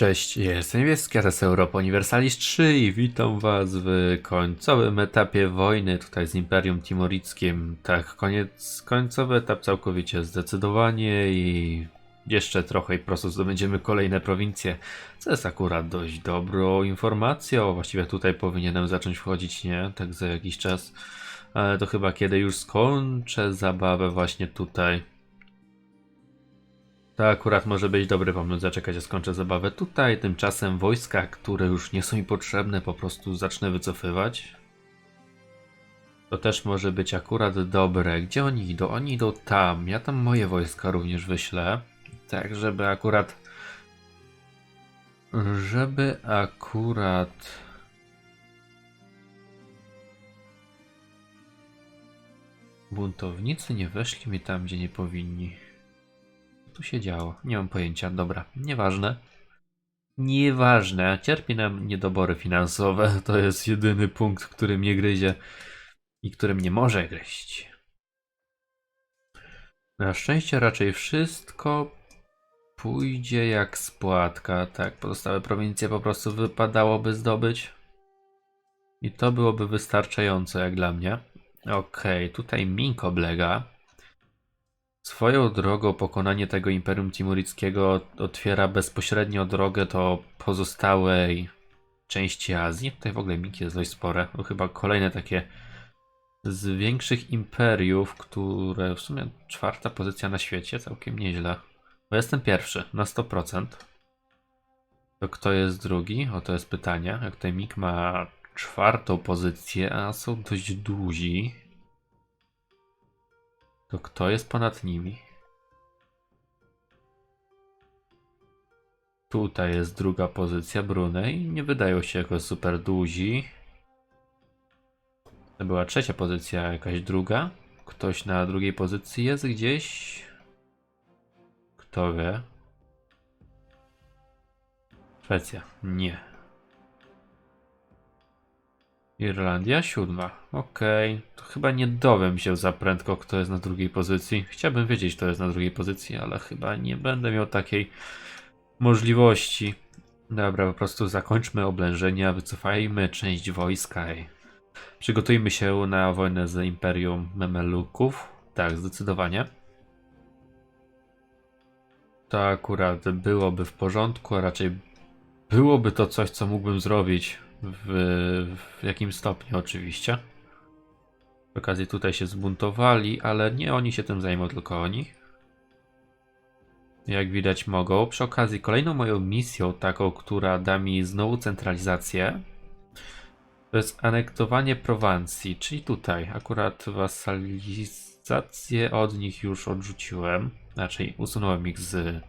Cześć, jestem Niebieski, a to jest Europa Universalis 3 i witam was w końcowym etapie wojny tutaj z Imperium Timorickim. Tak, koniec, końcowy etap całkowicie zdecydowanie i jeszcze trochę i po prostu zdobędziemy kolejne prowincje, co jest akurat dość dobrą informacją. Właściwie tutaj powinienem zacząć wchodzić, nie? Tak za jakiś czas, ale to chyba kiedy już skończę zabawę właśnie tutaj. To akurat może być dobry pomysł zaczekać, aż skończę zabawę tutaj. Tymczasem wojska, które już nie są mi potrzebne, po prostu zacznę wycofywać. To też może być akurat dobre. Gdzie oni idą? Oni idą tam. Ja tam moje wojska również wyślę. Tak, żeby akurat. Żeby akurat. Buntownicy nie weszli mi tam, gdzie nie powinni tu się działo? Nie mam pojęcia. Dobra, nieważne. Nieważne. Cierpi nam niedobory finansowe. To jest jedyny punkt, który mnie gryzie i którym nie może gryźć. Na szczęście raczej wszystko pójdzie jak spłatka. Tak, pozostałe prowincje po prostu wypadałoby zdobyć. I to byłoby wystarczająco jak dla mnie. Okej, tutaj Mink oblega. Swoją drogą pokonanie tego Imperium Timurickiego otwiera bezpośrednio drogę do pozostałej części Azji. Tutaj w ogóle Miki jest dość spore. To chyba kolejne takie z większych imperiów, które w sumie czwarta pozycja na świecie, całkiem nieźle. Bo jestem pierwszy, na 100%. To kto jest drugi? O, to jest pytanie. Jak tutaj Mik ma czwartą pozycję, a są dość duzi. To kto jest ponad nimi? Tutaj jest druga pozycja Brunej. Nie wydają się jako super duzi. To była trzecia pozycja, jakaś druga. Ktoś na drugiej pozycji jest gdzieś. Kto wie? Szwecja. Nie. Irlandia siódma. Okej. To chyba nie dowiem się za prędko, kto jest na drugiej pozycji. Chciałbym wiedzieć, kto jest na drugiej pozycji, ale chyba nie będę miał takiej możliwości. Dobra, po prostu zakończmy oblężenia, wycofajmy część wojska i przygotujmy się na wojnę z Imperium Memeluków. Tak, zdecydowanie. To akurat byłoby w porządku, a raczej byłoby to coś, co mógłbym zrobić w, w jakim stopniu oczywiście. Przy okazji tutaj się zbuntowali, ale nie oni się tym zajmą, tylko oni. Jak widać mogą. Przy okazji kolejną moją misją, taką, która da mi znowu centralizację, to jest anektowanie Prowansji, czyli tutaj. Akurat wasalizację od nich już odrzuciłem. Raczej usunąłem ich z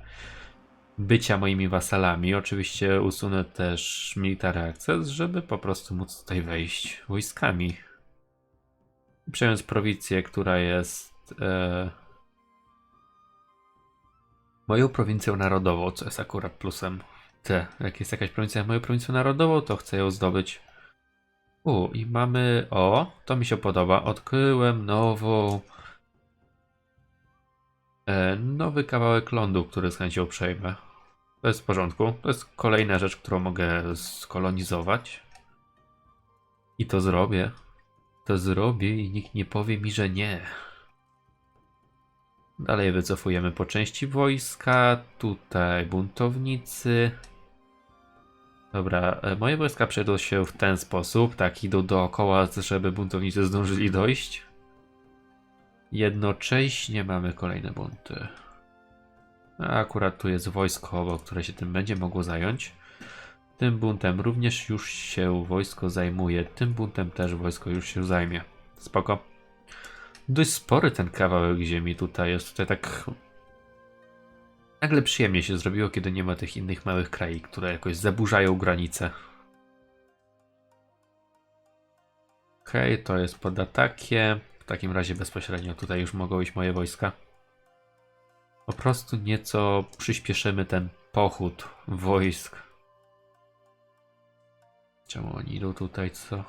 bycia moimi wasalami. Oczywiście usunę też military access, żeby po prostu móc tutaj wejść wojskami. Przejąć prowincję, która jest e, moją prowincją narodową, co jest akurat plusem. Te, jak jest jakaś prowincja moją prowincją narodową, to chcę ją zdobyć. U, i mamy. O, to mi się podoba. Odkryłem nową. E, nowy kawałek lądu, który z chęcią przejmę. To jest w porządku. To jest kolejna rzecz, którą mogę skolonizować. I to zrobię. To zrobię i nikt nie powie mi, że nie. Dalej wycofujemy po części wojska. Tutaj buntownicy. Dobra, e, moje wojska przejdą się w ten sposób. Tak, idą dookoła, żeby buntownicy zdążyli dojść. Jednocześnie mamy kolejne bunty. A akurat tu jest wojsko które się tym będzie mogło zająć. Tym buntem również już się wojsko zajmuje. Tym buntem też wojsko już się zajmie. Spoko. Dość spory ten kawałek ziemi tutaj jest. Tutaj tak nagle przyjemnie się zrobiło, kiedy nie ma tych innych małych krajów, które jakoś zaburzają granice. Okej, okay, to jest pod atakiem. W takim razie bezpośrednio tutaj już mogą iść moje wojska. Po prostu nieco przyspieszymy ten pochód wojsk. Czemu oni idą tutaj, co?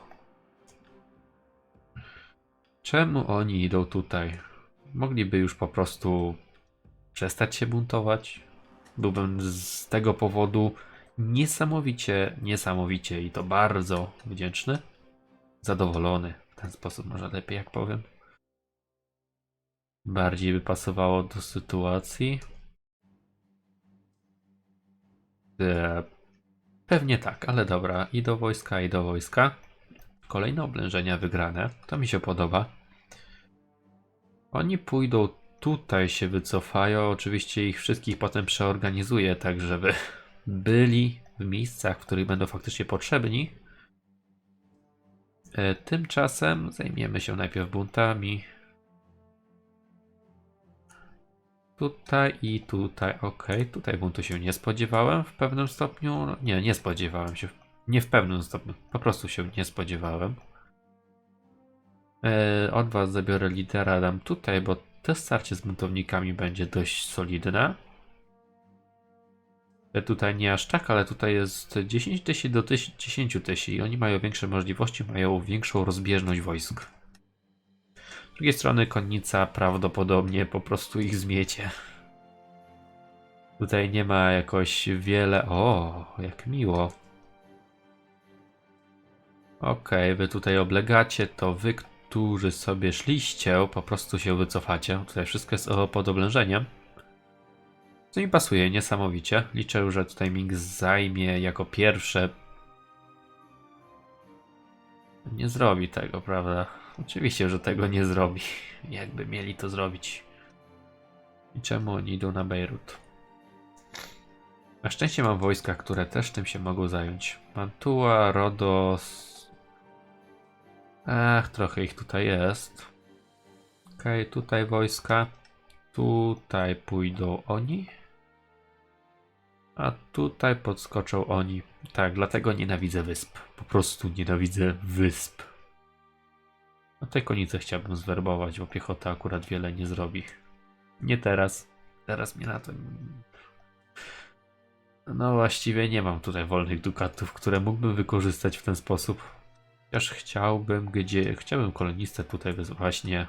Czemu oni idą tutaj? Mogliby już po prostu przestać się buntować. Byłbym z tego powodu niesamowicie, niesamowicie i to bardzo wdzięczny. Zadowolony. W ten sposób może lepiej jak powiem. Bardziej by pasowało do sytuacji. E, Pewnie tak, ale dobra. I do wojska, i do wojska. Kolejne oblężenia wygrane. To mi się podoba. Oni pójdą tutaj, się wycofają. Oczywiście ich wszystkich potem przeorganizuję, tak żeby byli w miejscach, w których będą faktycznie potrzebni. E, Tymczasem zajmiemy się najpierw buntami. Tutaj i tutaj, ok. Tutaj buntu się nie spodziewałem w pewnym stopniu. No, Nie, nie spodziewałem się. Nie w pewnym stopniu. Po prostu się nie spodziewałem. E, od was zabiorę lidera, dam tutaj, bo to starcie z buntownikami będzie dość solidne. E, Tutaj nie aż tak, ale tutaj jest 10 tysięcy do 10 tysięcy i oni mają większe możliwości, mają większą rozbieżność wojsk. Z drugiej strony konnica prawdopodobnie po prostu ich zmiecie. Tutaj nie ma jakoś wiele. O, jak miło. Okej, wy tutaj oblegacie, to wy, którzy sobie szliście, po prostu się wycofacie. Tutaj wszystko jest pod oblężeniem. Co mi pasuje niesamowicie. Liczę, że tutaj Ming zajmie jako pierwsze. Nie zrobi tego, prawda? Oczywiście, że tego nie zrobi. Jakby mieli to zrobić. I czemu oni idą na Bejrut? Na szczęście mam wojska, które też tym się mogą zająć. Mantua, Rodos. Ach, trochę ich tutaj jest. Okej, tutaj wojska. Tutaj pójdą oni. A tutaj podskoczą oni. Tak, dlatego nienawidzę wysp. Po prostu nienawidzę wysp. No tej konicy chciałbym zwerbować, bo piechota akurat wiele nie zrobi. Nie teraz. Teraz mnie na to. No właściwie nie mam tutaj wolnych dukatów, które mógłbym wykorzystać w ten sposób. Chociaż chciałbym, gdzie. Chciałbym kolonistę tutaj właśnie.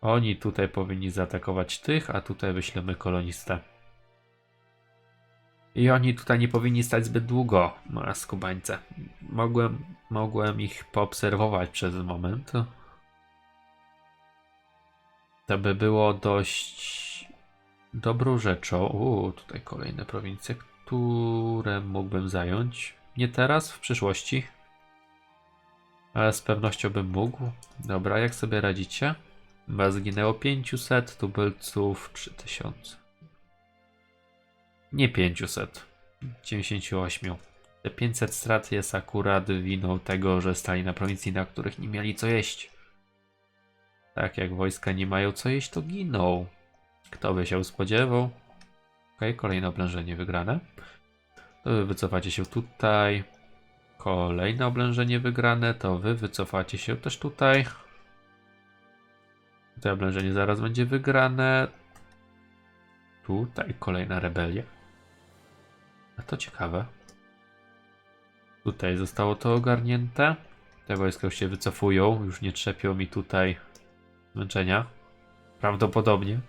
Oni tutaj powinni zaatakować tych, a tutaj wyślemy kolonistę. I oni tutaj nie powinni stać zbyt długo, skubańce. Mogłem, mogłem ich poobserwować przez moment. To by było dość dobrą rzeczą. Uuu, tutaj kolejne prowincje, które mógłbym zająć. Nie teraz, w przyszłości. Ale z pewnością bym mógł. Dobra, jak sobie radzicie? Chyba zginęło 500, tubylców 3000. Nie 500. 98. Te 500 strat jest akurat winą tego, że stali na prowincji, na których nie mieli co jeść. Tak jak wojska nie mają co jeść, to giną. Kto by się spodziewał? Ok, kolejne oblężenie wygrane. To wy wycofacie się tutaj. Kolejne oblężenie wygrane, to wy wycofacie się też tutaj. Tutaj oblężenie zaraz będzie wygrane. Tutaj kolejna rebelia. A to ciekawe. Tutaj zostało to ogarnięte. Te wojska już się wycofują, już nie trzepią mi tutaj zmęczenia. Prawdopodobnie.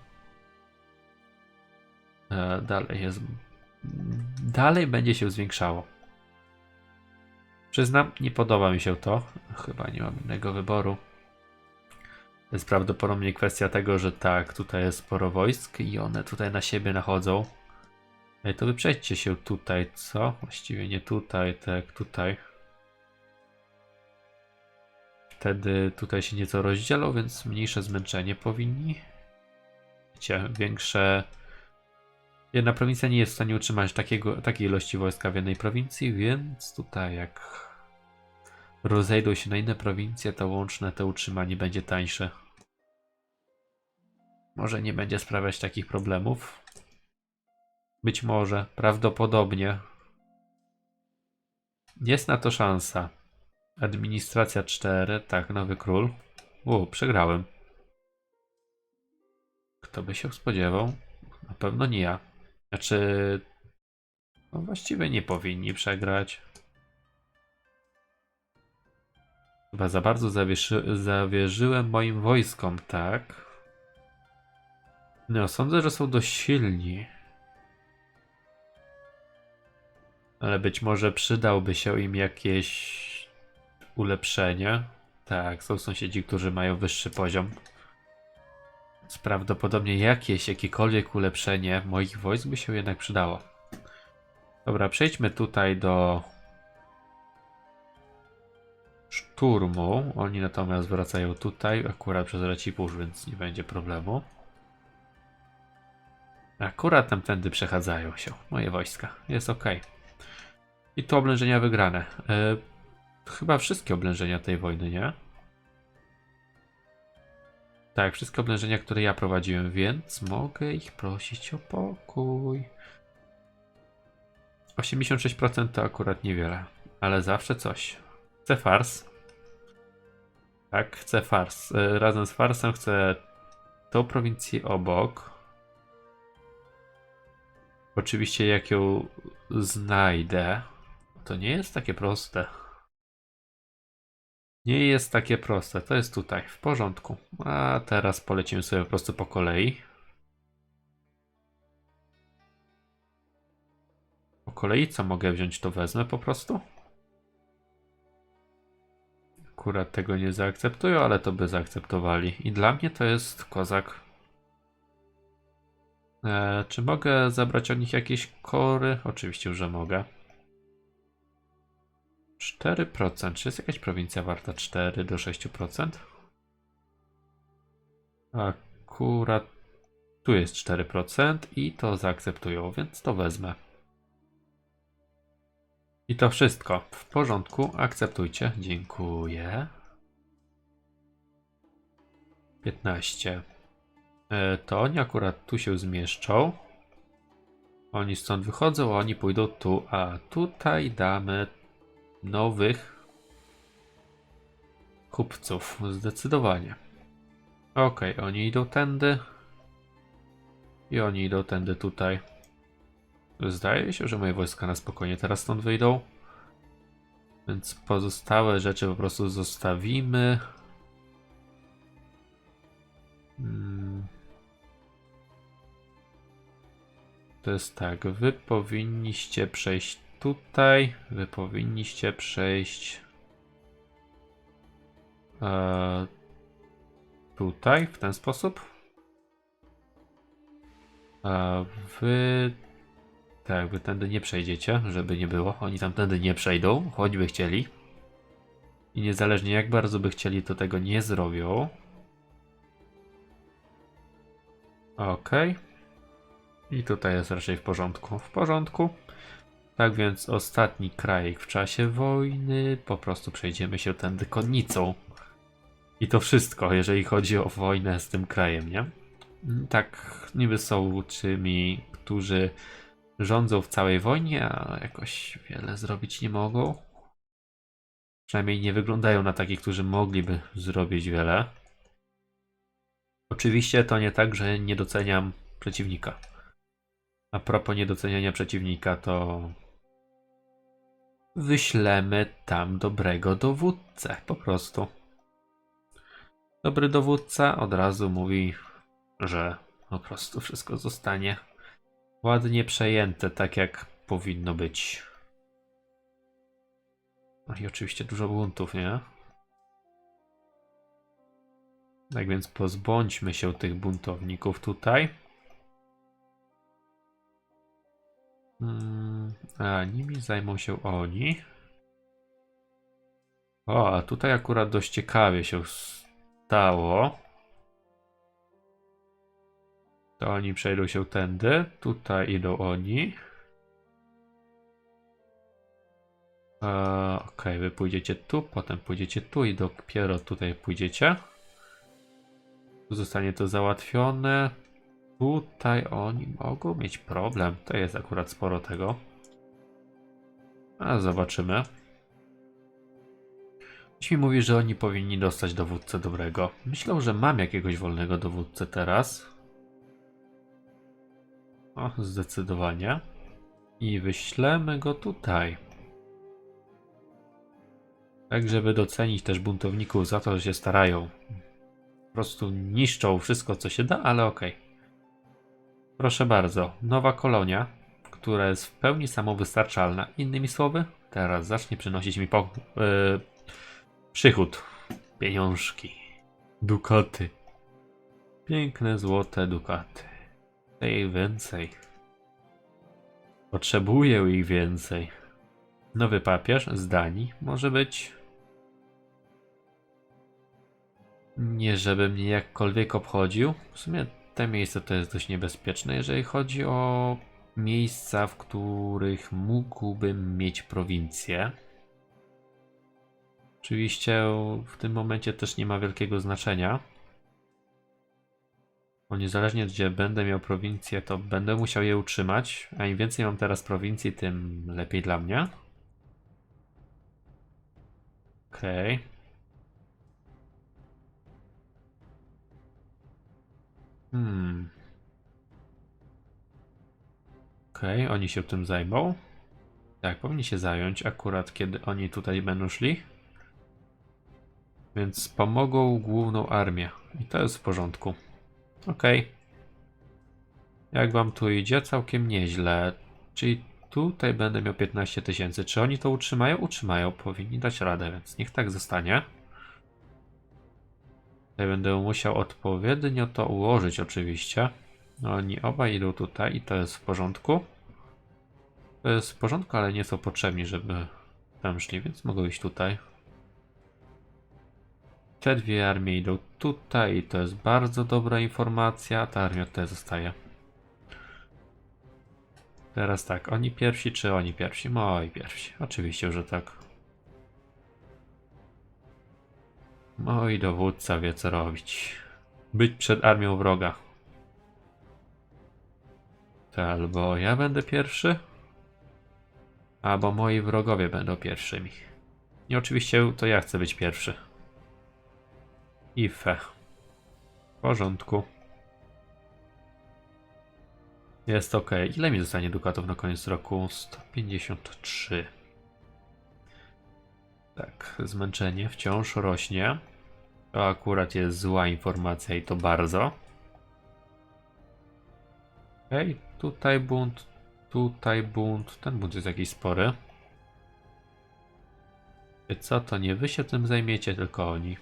E, dalej jest. Dalej będzie się zwiększało. Przyznam, nie podoba mi się to. Chyba nie mam innego wyboru. To jest prawdopodobnie kwestia tego, że tak, tutaj jest sporo wojsk i one tutaj na siebie nachodzą. Ej, to wyprzejdźcie się tutaj, co? Właściwie nie tutaj, tak, tutaj. Wtedy tutaj się nieco rozdzielą, więc mniejsze zmęczenie powinni. Wiecie, większe... Jedna prowincja nie jest w stanie utrzymać takiego, takiej ilości wojska w jednej prowincji, więc tutaj jak rozejdą się na inne prowincje, to łączne to utrzymanie będzie tańsze. Może nie będzie sprawiać takich problemów. Być może, prawdopodobnie. Jest na to szansa. Administracja 4, tak, nowy król. U, przegrałem. Kto by się spodziewał? Na pewno nie ja. Znaczy, no właściwie nie powinni przegrać. Chyba za bardzo zawierzy, zawierzyłem moim wojskom, tak? No, sądzę, że są dość silni. Ale być może przydałby się im jakieś ulepszenie. Tak, są sąsiedzi, którzy mają wyższy poziom. Więc prawdopodobnie jakieś, jakiekolwiek ulepszenie moich wojsk by się jednak przydało. Dobra, przejdźmy tutaj do szturmu. Oni natomiast wracają tutaj, akurat przez Racipórz, więc nie będzie problemu. Akurat tamtędy przechadzają się moje wojska. Jest ok. I tu oblężenia wygrane. E, chyba wszystkie oblężenia tej wojny, nie? Tak, wszystkie oblężenia, które ja prowadziłem, więc mogę ich prosić o pokój. 86% to akurat niewiele, ale zawsze coś. Chcę fars. Tak, chcę fars. E, Razem z farsem chcę tą prowincję obok. Oczywiście jak ją znajdę, to nie jest takie proste. Nie jest takie proste. To jest tutaj, w porządku. A teraz polecimy sobie po prostu po kolei. Po kolei co mogę wziąć, to wezmę po prostu. Akurat tego nie zaakceptują, ale to by zaakceptowali. I dla mnie to jest kozak. E, czy mogę zabrać od nich jakieś kory? Oczywiście, że mogę. 4%. Czy jest jakaś prowincja warta 4 do 6%? Akurat tu jest 4% i to zaakceptują, więc to wezmę. I to wszystko. W porządku, akceptujcie. Dziękuję. 15. E, To oni akurat tu się zmieszczą. Oni stąd wychodzą, a oni pójdą tu, a tutaj damy nowych kupców. Zdecydowanie. Ok, oni idą tędy. I oni idą tędy tutaj. Zdaje się, że moje wojska na spokojnie teraz stąd wyjdą. Więc pozostałe rzeczy po prostu zostawimy. Mm. To jest tak, wy powinniście przejść tutaj, wy powinniście przejść e, tutaj, w ten sposób. A wy tak, wy tędy nie przejdziecie, żeby nie było. Oni tamtędy nie przejdą, choćby chcieli. I niezależnie jak bardzo by chcieli, to tego nie zrobią. Okej. I tutaj jest raczej w porządku. W porządku. Tak więc ostatni krajek w czasie wojny. Po prostu przejdziemy się tędy konnicą. I to wszystko, jeżeli chodzi o wojnę z tym krajem, nie? Tak, niby są tymi, którzy rządzą w całej wojnie, a jakoś wiele zrobić nie mogą. Przynajmniej nie wyglądają na takich, którzy mogliby zrobić wiele. Oczywiście to nie tak, że nie doceniam przeciwnika. A propos niedoceniania przeciwnika, to wyślemy tam dobrego dowódcę, po prostu. Dobry dowódca od razu mówi, że po prostu wszystko zostanie ładnie przejęte, tak jak powinno być. No i oczywiście dużo buntów, nie? Tak więc pozbądźmy się tych buntowników tutaj. Mm, a nimi zajmą się oni. O, a tutaj akurat dość ciekawie się stało. To oni przejdą się tędy. Tutaj idą oni. Eee, ok, wy pójdziecie tu, potem pójdziecie tu i dopiero tutaj pójdziecie. Tu zostanie to załatwione. Tutaj oni mogą mieć problem. To jest akurat sporo tego. A zobaczymy. Ktoś mi mówi, że oni powinni dostać dowódcę dobrego. Myślę, że mam jakiegoś wolnego dowódcę teraz. O, zdecydowanie. I wyślemy go tutaj. Tak, żeby docenić też buntowników za to, że się starają. Po prostu niszczą wszystko, co się da, ale okej. Proszę bardzo, nowa kolonia, która jest w pełni samowystarczalna. Innymi słowy, teraz zacznie przynosić mi po, yy, przychód. Pieniążki. Dukaty. Piękne złote dukaty. Jej więcej. Potrzebuję ich więcej. Nowy papież z Danii może być. Nie, żeby mnie jakkolwiek obchodził. W sumie te miejsce to jest dość niebezpieczne, jeżeli chodzi o miejsca, w których mógłbym mieć prowincję. Oczywiście w tym momencie też nie ma wielkiego znaczenia. Bo niezależnie gdzie będę miał prowincję, to będę musiał je utrzymać. A im więcej mam teraz prowincji, tym lepiej dla mnie. Okej. Hmm. Okej, oni się tym zajmą. Tak, powinni się zająć akurat kiedy oni tutaj będą szli. Więc pomogą główną armię. I to jest w porządku. Okej. Jak wam tu idzie? Całkiem nieźle. Czyli tutaj będę miał 15 tysięcy. Czy oni to utrzymają? Utrzymają. Powinni dać radę, więc niech tak zostanie. Tutaj będę musiał odpowiednio to ułożyć oczywiście. Oni obaj idą tutaj i to jest w porządku. To jest w porządku, ale nie są potrzebni, żeby tam szli, więc mogą iść tutaj. Te dwie armie idą tutaj i to jest bardzo dobra informacja. Ta armia tutaj zostaje. Teraz tak, oni pierwsi czy oni pierwsi? Moi pierwsi. Oczywiście, że tak. Moi dowódca wie co robić. Być przed armią wroga. To albo ja będę pierwszy, albo moi wrogowie będą pierwszymi. I oczywiście to ja chcę być pierwszy. I fe. W porządku. Jest ok. Ile mi zostanie dukatów na koniec roku? 153. Tak, zmęczenie wciąż rośnie. To akurat jest zła informacja i to bardzo. Okej, tutaj bunt, tutaj bunt. Ten bunt jest jakiś spory. Co to nie wy się tym zajmiecie, tylko oni.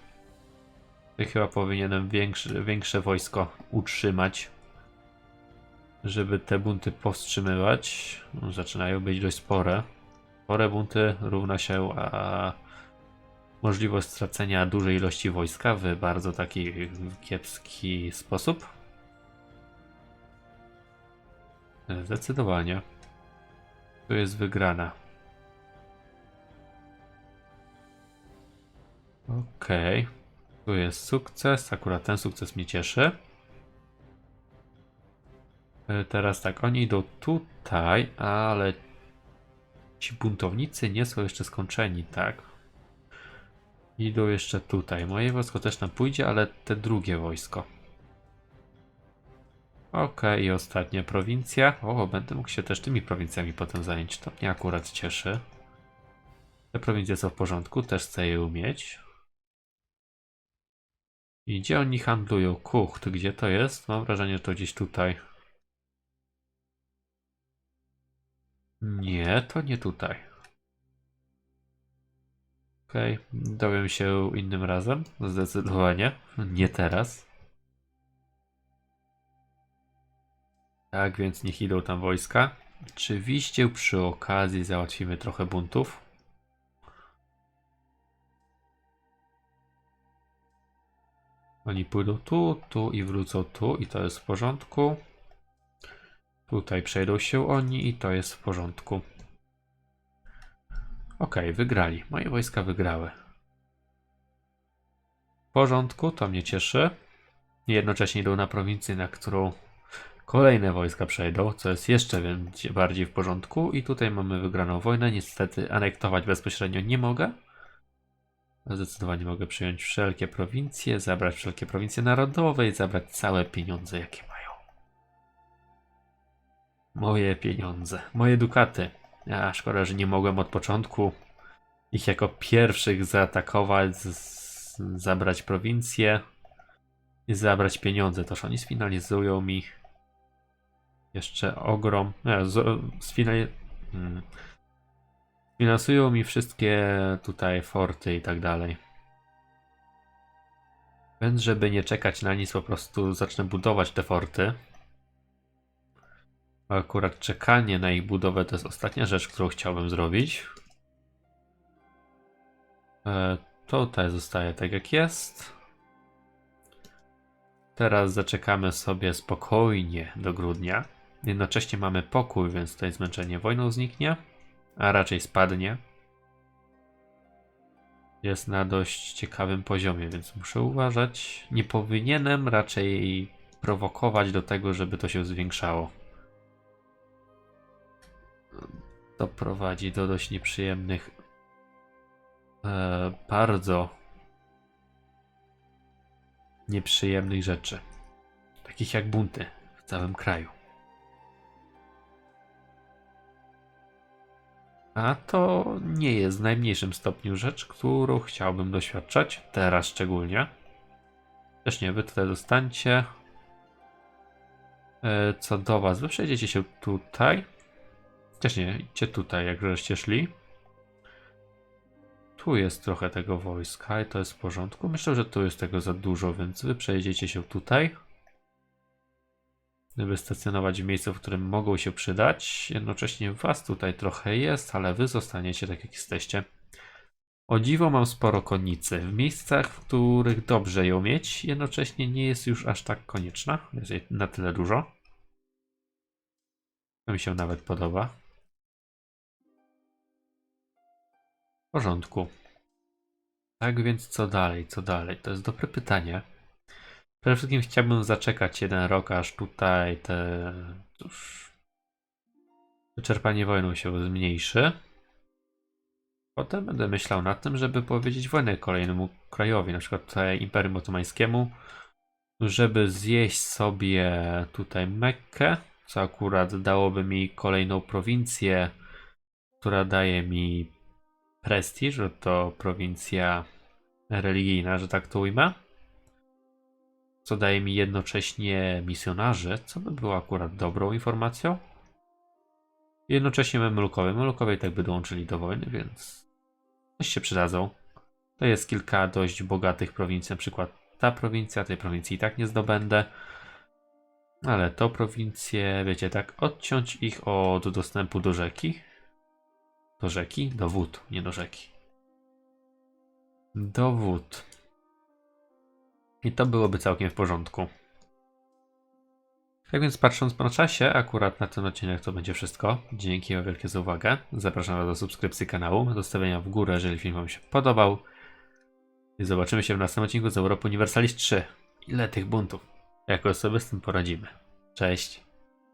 Ja chyba powinienem większe, większe wojsko utrzymać, żeby te bunty powstrzymywać. Zaczynają być dość spore. Spore bunty równa się a możliwość stracenia dużej ilości wojska w bardzo taki kiepski sposób. Zdecydowanie. Tu jest wygrana. Okej. Tu jest sukces. Akurat ten sukces mnie cieszy. E, Teraz tak, oni idą tutaj, ale ci buntownicy nie są jeszcze skończeni, tak? Idą jeszcze tutaj. Moje wojsko też tam pójdzie, ale te drugie wojsko. Okej, i ostatnia prowincja. O, będę mógł się też tymi prowincjami potem zająć. To mnie akurat cieszy. Te prowincje są w porządku, też chcę je umieć. I gdzie oni handlują? Kucht, gdzie to jest? Mam wrażenie, że to gdzieś tutaj. Nie, to nie tutaj. Okej, dowiem się innym razem. Zdecydowanie. Nie teraz. Tak, więc niech idą tam wojska. Oczywiście przy okazji załatwimy trochę buntów. Oni pójdą tu, tu i wrócą tu i to jest w porządku. Tutaj przejdą się oni i to jest w porządku. Ok, wygrali. Moje wojska wygrały. W porządku, to mnie cieszy. Jednocześnie idą na prowincję, na którą kolejne wojska przejdą, co jest jeszcze bardziej w porządku. I tutaj mamy wygraną wojnę. Niestety anektować bezpośrednio nie mogę. Zdecydowanie mogę przyjąć wszelkie prowincje, zabrać wszelkie prowincje narodowe i zabrać całe pieniądze, jakie mają. Moje pieniądze, moje dukaty. A szkoda, że nie mogłem od początku ich jako pierwszych zaatakować, zabrać prowincję i zabrać pieniądze. Toż oni sfinalizują mi Jeszcze ogrom. Nie, z, sfinali... hmm. Finansują mi wszystkie tutaj forty i tak dalej. Więc żeby nie czekać na nic, po prostu zacznę budować te forty. Akurat czekanie na ich budowę to jest ostatnia rzecz, którą chciałbym zrobić. E, tutaj zostaje tak jak jest. Teraz zaczekamy sobie spokojnie do grudnia. Jednocześnie mamy pokój, więc tutaj zmęczenie wojną zniknie, a raczej spadnie. Jest na dość ciekawym poziomie, więc muszę uważać. Nie powinienem raczej prowokować do tego, żeby to się zwiększało. To prowadzi do dość nieprzyjemnych, e, bardzo nieprzyjemnych rzeczy. Takich jak bunty w całym kraju. A to nie jest w najmniejszym stopniu rzecz, którą chciałbym doświadczać, teraz szczególnie. Też nie, wy tutaj zostańcie. E, Co do was, wy przejdziecie się tutaj. Też nie, idźcie tutaj, jak żeście szli. Tu jest trochę tego wojska i to jest w porządku. Myślę, że tu jest tego za dużo, więc wy przejdziecie się tutaj. Żeby stacjonować w miejscu, w którym mogą się przydać. Jednocześnie was tutaj trochę jest, ale wy zostaniecie tak jak jesteście. O dziwo mam sporo konnicy. W miejscach, w których dobrze ją mieć, jednocześnie nie jest już aż tak konieczna. Jest jej na tyle dużo. To mi się nawet podoba. W porządku. Tak więc co dalej, co dalej? To jest dobre pytanie. Przede wszystkim chciałbym zaczekać jeden rok, aż tutaj te cóż, wyczerpanie wojną się zmniejszy. Potem będę myślał nad tym, żeby powiedzieć wojnę kolejnemu krajowi, na przykład tutaj Imperium Otomańskiemu, żeby zjeść sobie tutaj Mekkę, co akurat dałoby mi kolejną prowincję, która daje mi prestiż, że to prowincja religijna, że tak to ujmę. Co daje mi jednocześnie misjonarzy, co by było akurat dobrą informacją. Jednocześnie Memlukowie. Memlukowie tak by dołączyli do wojny, więc coś się przydadzą. To jest kilka dość bogatych prowincji, na przykład ta prowincja, tej prowincji i tak nie zdobędę. Ale to prowincje, wiecie, tak odciąć ich od dostępu do rzeki. Do rzeki? Do wód, nie do rzeki. Do wód. I to byłoby całkiem w porządku. Tak więc patrząc na czasie, akurat na ten odcinek to będzie wszystko. Dzięki wam wielkie za uwagę. Zapraszam was do subskrypcji kanału, do stawienia w górę, jeżeli film wam się podobał. I zobaczymy się w następnym odcinku z Europy Universalis 3. Ile tych buntów? Jakoś sobie z tym poradzimy. Cześć.